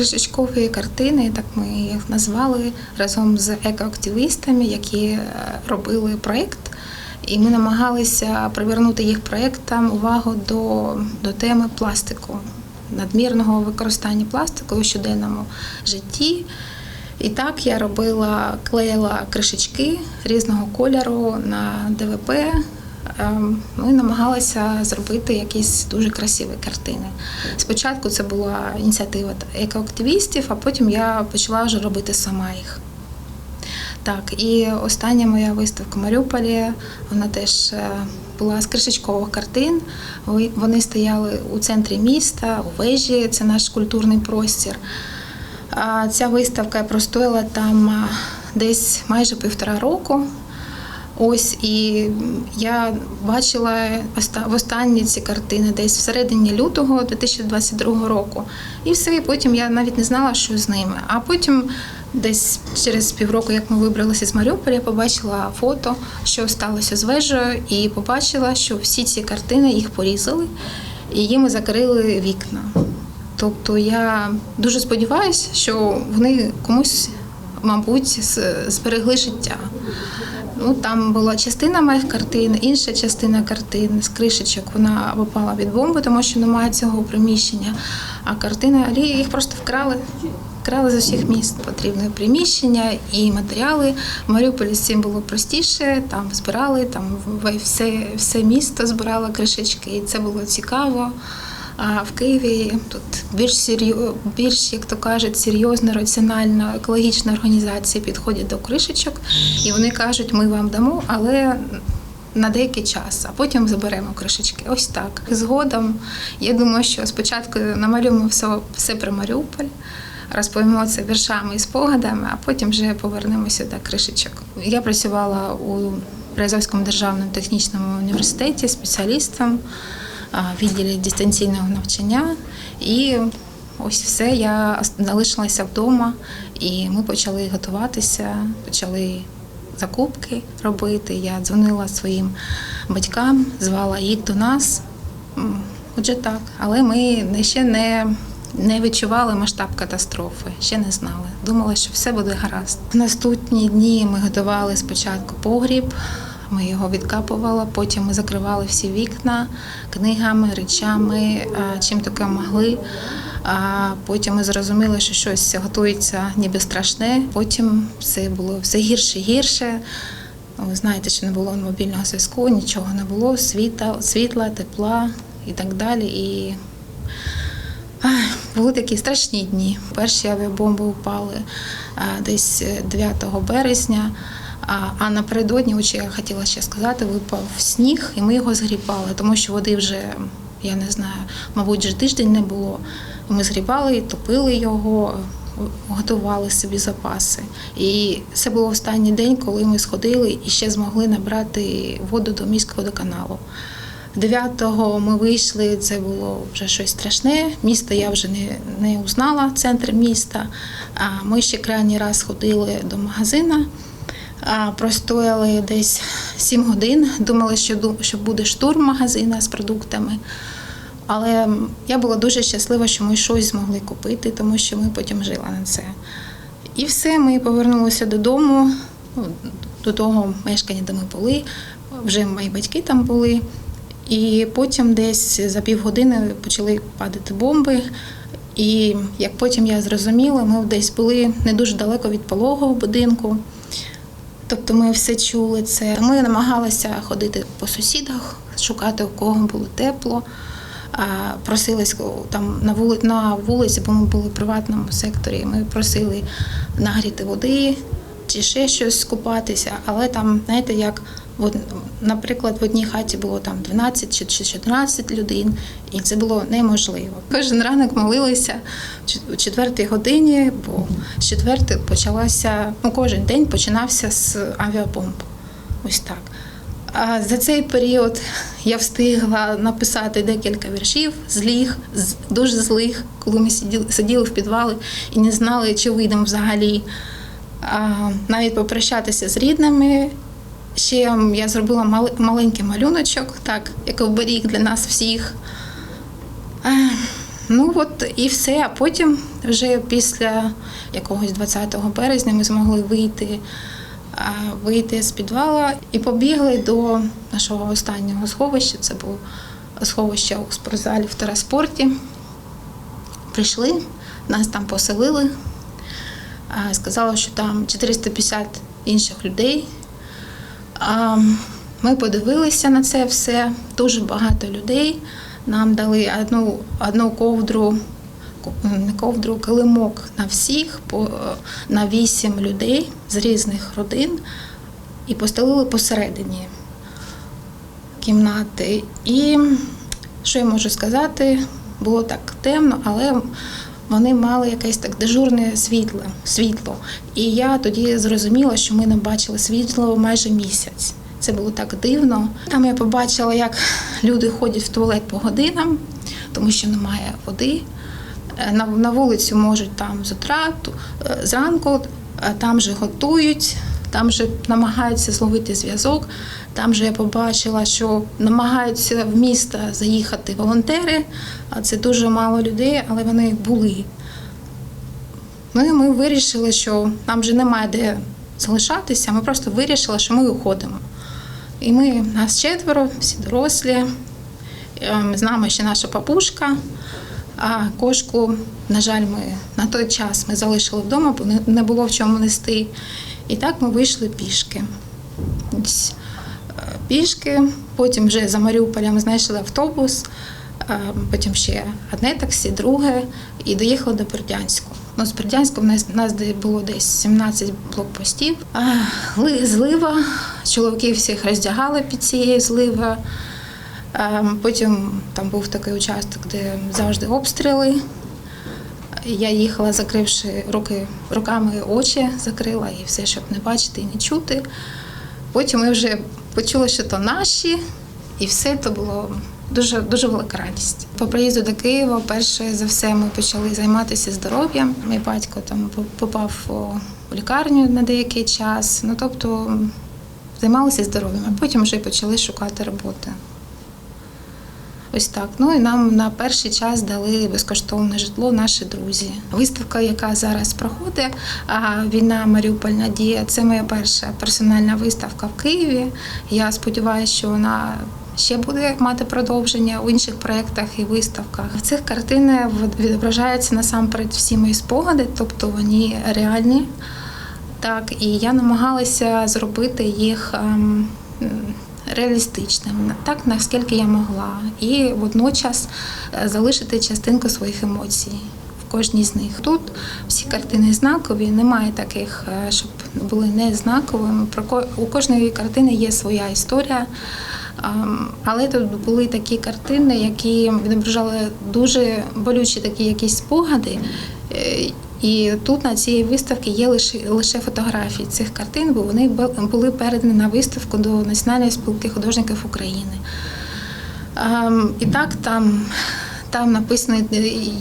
кришечкові картини, так ми їх назвали разом з екоактивістами, які е, робили проєкт. І ми намагалися привернути їх проєктам увагу до, до теми пластику, надмірного використання пластику у щоденному житті. І так я робила, клеїла кришечки різного кольору на ДВП. Ем, Ми намагалися зробити якісь дуже красиві картини. Спочатку це була ініціатива екоактивістів, а потім я почала вже робити сама їх. Так, і остання моя виставка в Маріуполі, вона теж е, була з кришечкових картин. Вони стояли у центрі міста, у вежі, це наш культурний простір. Ця виставка простояла там десь майже півтора року. Ось і я бачила оста- востаннє ці картини десь всередині лютого 2022 року. І все, і потім я навіть не знала, що з ними. А потім, десь через півроку, як ми вибралися з Маріуполя, я побачила фото, що сталося з вежею, і побачила, що всі ці картини їх порізали і їм закрили вікна. Тобто я дуже сподіваюся, що вони комусь, мабуть, зберегли життя. Ну, там була частина моїх картин, інша частина картин з кришечок. Вона попала від бомби, тому що немає цього приміщення. А картини їх просто вкрали. Вкрали з усіх міст потрібне приміщення і матеріали. В Маріуполі з цим було простіше. Там збирали, там все, все місто збирало кришечки, і це було цікаво. А в Києві тут більш серйо, більш, як то кажуть, серйозна, раціональна, екологічна організація підходять до кришечок, і вони кажуть, ми вам дамо, але на деякий час, а потім заберемо кришечки. Ось так. Згодом я думаю, що спочатку намалюємо все, все про Маріуполь. Розповімо це віршами і спогадами, а потім вже повернемося до кришечок. Я працювала у Березовському державному технічному університеті спеціалістом відділі дистанційного навчання. І ось все, я залишилася вдома, і ми почали готуватися, почали закупки робити. Я дзвонила своїм батькам, звала їх до нас. Отже, так. Але ми ще не, не відчували масштаб катастрофи, ще не знали. Думали, що все буде гаразд. В наступні дні ми готували спочатку погріб. Ми його відкапували, потім ми закривали всі вікна книгами, речами, чим таке могли. А потім ми зрозуміли, що щось готується ніби страшне. Потім все було все гірше, гірше. Ви знаєте, що не було мобільного зв'язку, нічого не було, світа, світла, тепла і так далі. І були такі страшні дні. Перші авіабомби упали десь е, 9 березня. А, напередодні, от я хотіла ще сказати, випав сніг, і ми його згрібали, тому що води вже, я не знаю, мабуть, вже тиждень не було. Ми згрібали, топили його, готували собі запаси. І це був останній день, коли ми сходили і ще змогли набрати воду до міського водоканалу. 9-го ми вийшли, це було вже щось страшне. Місто я вже не, не узнала, центр міста. А ми ще крайній раз ходили до магазина. Простояли десь 7 годин. Думали, що, що буде штурм магазина з продуктами. Але я була дуже щаслива, що ми щось змогли купити, тому що ми потім жили на це. І все, ми повернулися додому, ну, до того мешкання, де ми були. Вже мої батьки там були. І потім десь за півгодини почали падати бомби. І як потім я зрозуміла, ми десь були не дуже далеко від пологового будинку. Тобто ми все чули це. Ми намагалися ходити по сусідах, шукати у кого було тепло. Просились там на вулиці, на вулиці, бо ми були в приватному секторі. Ми просили нагріти води чи ще щось купатися, Але там, знаєте, як наприклад, в одній хаті було там 12 чи чи 14 людей, і це було неможливо. Кожен ранок молилися о четвертій годині, бо з четвертої почалася, ну кожен день починався з авіабомб. Ось так. А за цей період я встигла написати декілька віршів злих, дуже злих, коли ми сиділи, в підвалі і не знали, чи вийдемо взагалі. А, навіть попрощатися з рідними. Ще я зробила мал- маленький малюночок, так, як оберіг для нас всіх. Ну от і все. А потім, вже після якогось 20 березня, ми змогли вийти, вийти з підвала і побігли до нашого останнього сховища. Це було сховище у спортзалі в Тераспорті. Прийшли, нас там поселили. А, Сказали, що там 450 інших людей. Ми подивилися на це все. Дуже багато людей. Нам дали одну, одну ковдру, не ковдру, килимок на всіх, по, на вісім людей з різних родин і постелили посередині кімнати. І що я можу сказати, було так темно, але вони мали якесь так дежурне світло. світло. І я тоді зрозуміла, що ми не бачили світло майже місяць. Це було так дивно. Там я побачила, як люди ходять в туалет по годинам, тому що немає води. Е, На, вулицю можуть там з утра, е, зранку, е, там же готують, там же намагаються зловити зв'язок. Там же я побачила, що намагаються в місто заїхати волонтери, а це дуже мало людей, але вони були. Ну і ми вирішили, що нам вже немає де залишатися. Ми просто вирішили, що ми уходимо. І ми нас четверо, всі дорослі. Ем, З нами ще наша папушка. А кошку, на жаль, ми на той час ми залишили вдома, бо не було в чому нести. І так ми вийшли пішки. Е, Пішки, потім вже за Маріуполем знайшли автобус, е, потім ще одне таксі, друге, і доїхали до Бердянську. Ну, з Бердянську в нас, нас було десь 17 блокпостів. Ли- Злива, чоловіків всіх роздягали під цією зливою. Ем, Потім там був такий участок, де завжди обстріли. Я їхала, закривши руки, руками очі, закрила і все, щоб не бачити і не чути. Потім ми вже почули, що то наші, і все це було дуже, дуже велика радість. По приїзду до Києва, перше за все, ми почали займатися здоров'ям. Мій батько там попав у лікарню на деякий час. Ну тобто займалися здоров'ям, а потім вже почали шукати роботи. Ось так. Ну і нам на перший час дали безкоштовне житло наші друзі. Виставка, яка зараз проходить, війна Маріуполь Надія, це моя перша персональна виставка в Києві. Я сподіваюся, що вона ще буде мати продовження у інших проєктах і виставках. В цих картини відображаються насамперед всі мої спогади, тобто вони реальні. Так, і я намагалася зробити їх ем, реалістичним, так наскільки я могла, і водночас е, залишити частинку своїх емоцій в кожній з них. Тут всі картини знакові, немає таких, е, щоб були не знаковими. У кожної картини є своя історія. Ем, Але тут були такі картини, які відображали дуже болючі такі якісь спогади. І тут на цій виставці є лише, лише фотографії цих картин, бо вони бу- були передані на виставку до Національної спілки художників України. Ем, І так там, там написано,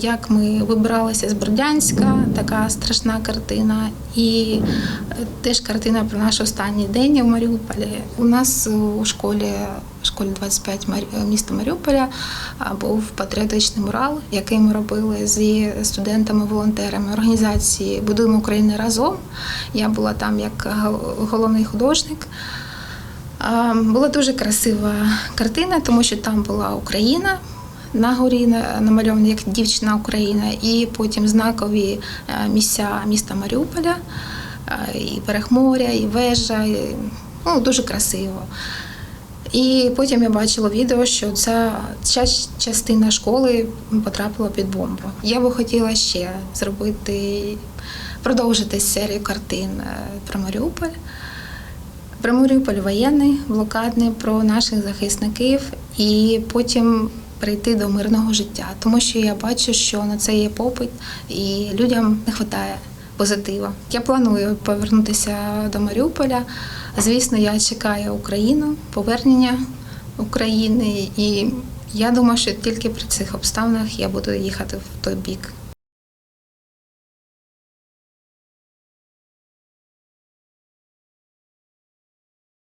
як ми вибиралися з Бердянська, така страшна картина. І е, теж картина про наш останній день в Маріуполі. У нас у школі, школі 25 міста Маріуполя був патріотичний мурал, який ми робили зі студентами-волонтерами організації Будуємо Україну разом. Я була там як головний художник. Була дуже красива картина, тому що там була Україна. На горі на- намальована як дівчина Україна, і потім знакові е, місця міста Маріуполя, е, і берег моря, і вежа. І, ну, дуже красиво. І потім я бачила відео, що ця, частина школи потрапила під бомбу. Я би хотіла ще зробити, продовжити серію картин е, про Маріуполь. Про Маріуполь воєнний, блокадний, про наших захисників і потім прийти до мирного життя. Тому що я бачу, що на це є попит, і людям не вистачає позитиву. Я планую повернутися до Маріуполя. Звісно, я чекаю Україну, повернення України, і я думаю, що тільки при цих обставинах я буду їхати в той бік.